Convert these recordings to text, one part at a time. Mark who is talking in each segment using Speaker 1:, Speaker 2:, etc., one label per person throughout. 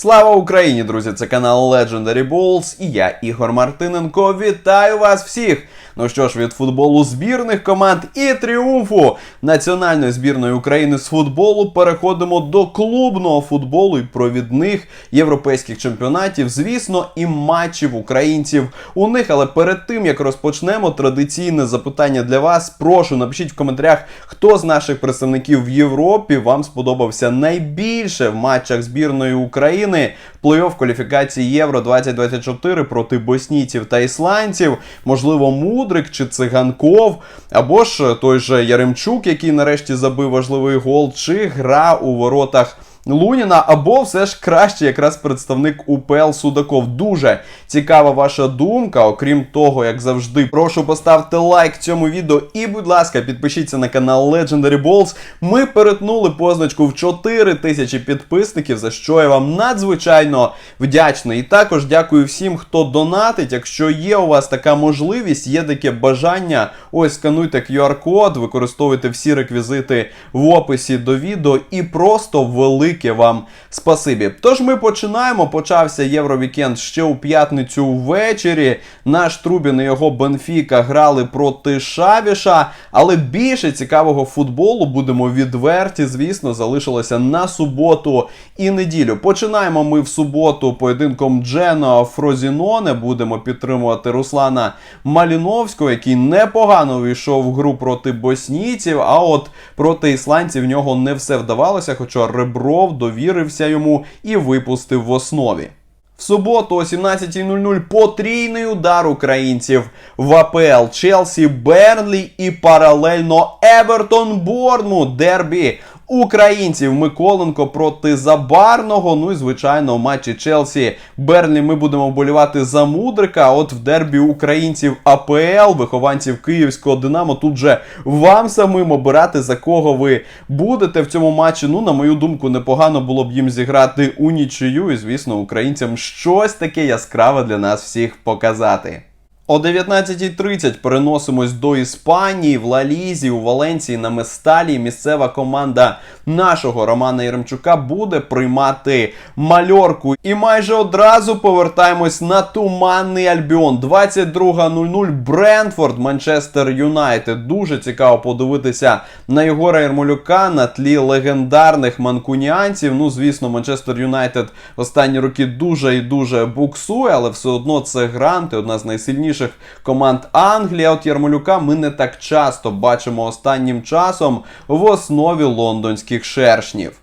Speaker 1: Слава Україні, друзі! Це канал Legendary Balls і я, Ігор Мартиненко. Вітаю вас всіх! Ну що ж, від футболу збірних команд і тріумфу національної збірної України з футболу переходимо до клубного футболу і провідних європейських чемпіонатів. Звісно, і матчів українців у них. Але перед тим як розпочнемо, традиційне запитання для вас. Прошу напишіть в коментарях, хто з наших представників в Європі вам сподобався найбільше в матчах збірної України плей-офф кваліфікації Євро 2024 проти боснійців та ісландців. Можливо, Мудрик чи Циганков, або ж той же Яремчук, який нарешті забив важливий гол, чи гра у воротах. Луніна, або все ж краще якраз представник УПЛ Судаков. Дуже цікава ваша думка. Окрім того, як завжди, прошу поставте лайк цьому відео і, будь ласка, підпишіться на канал Legendary Balls. Ми перетнули позначку в 4 тисячі підписників, за що я вам надзвичайно вдячний. І також дякую всім, хто донатить. Якщо є у вас така можливість, є таке бажання, ось скануйте QR-код, використовуйте всі реквізити в описі до відео і просто велике вам спасибі. Тож ми починаємо. Почався Євровікенд ще у п'ятницю ввечері. Наш Трубін і його Бенфіка грали проти Шавіша, але більше цікавого футболу, будемо відверті, звісно, залишилося на суботу і неділю. Починаємо ми в суботу поєдинком Джено Фрозіноне. Будемо підтримувати Руслана Маліновського, який непогано увійшов в гру проти боснійців. А от проти ісландців в нього не все вдавалося, хоча Ребров довірився йому і випустив в основі. В суботу о 17.00 потрійний удар українців в АПЛ Челсі Бернлі і паралельно Евертон Борнмут дербі українців Миколенко проти Забарного. Ну і звичайно, матчі Челсі Бернлі ми будемо вболівати за Мудрика. От в дербі українців АПЛ, вихованців Київського Динамо. Тут же вам самим обирати за кого ви будете в цьому матчі. Ну, на мою думку, непогано було б їм зіграти у нічию. І звісно, українцям щось таке яскраве для нас всіх показати. О 19.30 переносимось до Іспанії в Лалізі у Валенції на Месталі. Місцева команда нашого Романа Єремчука буде приймати мальорку. І майже одразу повертаємось на туманний Альбіон. 22.00 Брентфорд, Манчестер Юнайтед. Дуже цікаво подивитися на Єгора Єрмолюка на тлі легендарних манкуніанців. Ну, звісно, Манчестер Юнайтед останні роки дуже і дуже буксує, але все одно це гранти, одна з найсильніших команд Англії. От Ярмолюка ми не так часто бачимо останнім часом в основі лондонських шершнів.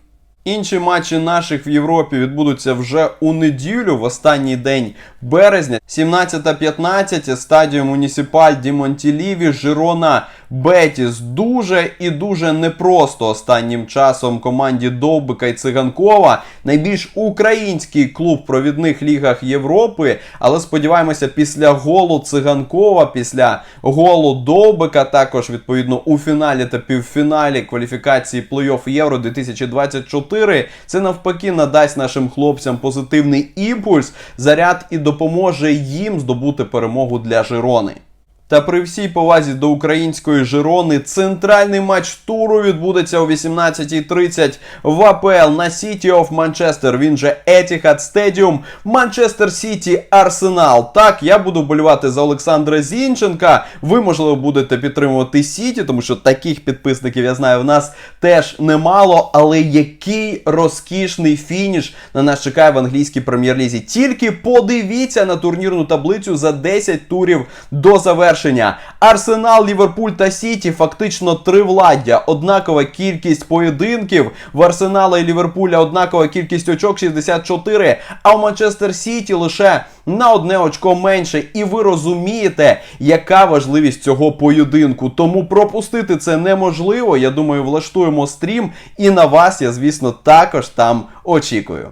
Speaker 1: Інші матчі наших в Європі відбудуться вже у неділю, в останній день березня, 17.15, стадіо Муніципаль Ді Монтіліві, Жирона Бетіс. Дуже і дуже непросто останнім часом команді Довбика і Циганкова. Найбільш український клуб в провідних лігах Європи. Але сподіваємося, після голу Циганкова, після голу Довбика, також відповідно у фіналі та півфіналі кваліфікації плей-офф Євро 2024. Це навпаки надасть нашим хлопцям позитивний імпульс, заряд і допоможе їм здобути перемогу для Жирони. Та при всій повазі до української Жирони центральний матч туру відбудеться о 18.30 в АПЛ на City of Manchester. Він же Etihad Stadium, Манчестер Сіті Арсенал. Так, я буду вболівати за Олександра Зінченка. Ви, можливо, будете підтримувати Сіті, тому що таких підписників я знаю в нас теж немало. Але який розкішний фініш на нас чекає в англійській прем'єр-лізі. Тільки подивіться на турнірну таблицю за 10 турів до завершення. Арсенал, Ліверпуль та Сіті фактично тривладдя. Однакова кількість поєдинків в Арсенала і Ліверпуля однакова кількість очок 64, а в Манчестер Сіті лише на одне очко менше. І ви розумієте, яка важливість цього поєдинку. Тому пропустити це неможливо. Я думаю, влаштуємо стрім, і на вас я, звісно, також там очікую.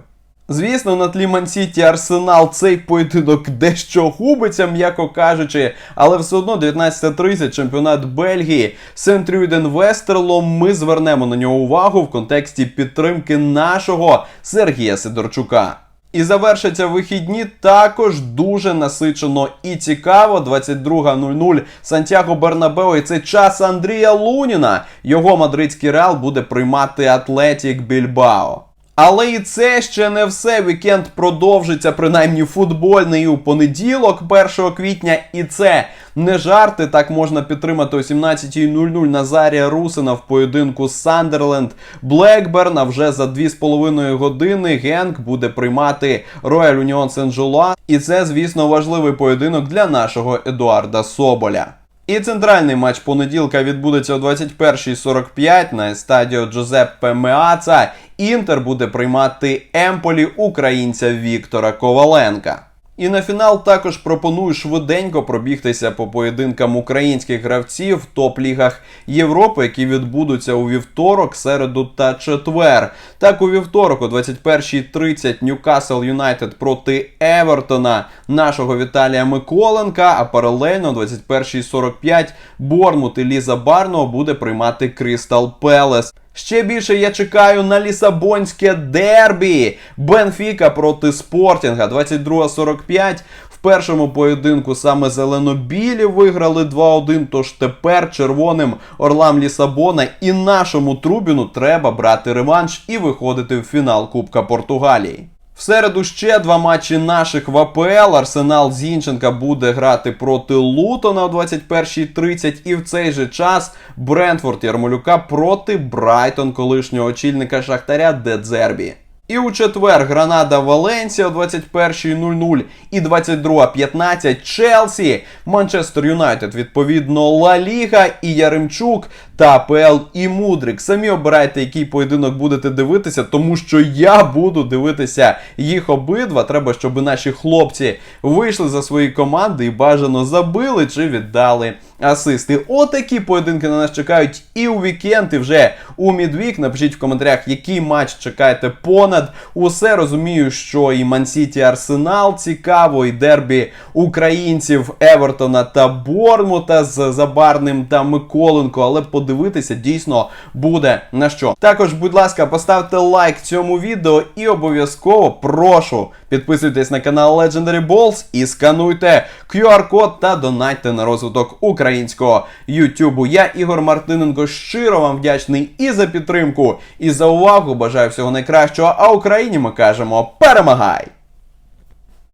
Speaker 1: Звісно, на тлі Мансіті Арсенал цей поєдинок дещо губиться, м'яко кажучи, але все одно 19.30 чемпіонат Бельгії Сентрюден Вестерлом. Ми звернемо на нього увагу в контексті підтримки нашого Сергія Сидорчука. І завершаться вихідні також дуже насичено і цікаво. 22.00 Сантьяго Бернабео. І це час Андрія Луніна. Його мадридський реал буде приймати Атлетік Більбао. Але і це ще не все. Вікенд продовжиться принаймні футбольний у понеділок, 1 квітня. І це не жарти. Так можна підтримати о 17.00 Назарія Русина в поєдинку Сандерленд Блекберн. А вже за 2,5 години Генк буде приймати Рояль Уніон Сен-Жула. І це, звісно, важливий поєдинок для нашого Едуарда Соболя. І центральний матч понеділка відбудеться о 21.45 на стадіо Джозеппе Меаца. Інтер буде приймати Емполі українця Віктора Коваленка. І на фінал також пропоную швиденько пробігтися по поєдинкам українських гравців в топ-лігах Європи, які відбудуться у вівторок, середу та четвер. Так, у вівторок, о 21.30 Ньюкасл Юнайтед проти Евертона, нашого Віталія Миколенка. А паралельно о 21.45 Бормут і Ліза Барного буде приймати Кристал Пелес. Ще більше я чекаю на лісабонське дербі. Бенфіка проти Спортінга 22.45. В першому поєдинку саме зелено-білі виграли 2-1. Тож тепер червоним орлам Лісабона і нашому Трубіну треба брати реванш і виходити в фінал Кубка Португалії. В середу ще два матчі наших в АПЛ. Арсенал Зінченка буде грати проти Лутона о 21.30. І в цей же час Брентфорд Ярмолюка проти Брайтон, колишнього очільника Шахтаря Дедзербі. І у четвер Гранада Валенсія о 21.00 і 22.15 Челсі, Манчестер Юнайтед, відповідно, Ла Ліга і Яремчук та АПЛ і Мудрик. Самі обирайте, який поєдинок будете дивитися, тому що я буду дивитися їх обидва. Треба, щоб наші хлопці вийшли за свої команди і бажано забили чи віддали асисти. Отакі поєдинки на нас чекають і у вікенд, і вже у мідвік. Напишіть в коментарях, який матч чекаєте понад. Усе розумію, що і Мансіті Арсенал цікаво, і дербі українців Евертона та Бормута з Забарним та Миколенко. Але подивитися дійсно буде на що. Також, будь ласка, поставте лайк цьому відео і обов'язково прошу підписуйтесь на канал Legendary Balls і скануйте QR-код та донайте на розвиток українського Ютубу. Я Ігор Мартиненко щиро вам вдячний і за підтримку, і за увагу. Бажаю всього найкращого. А Україні ми кажемо перемагай!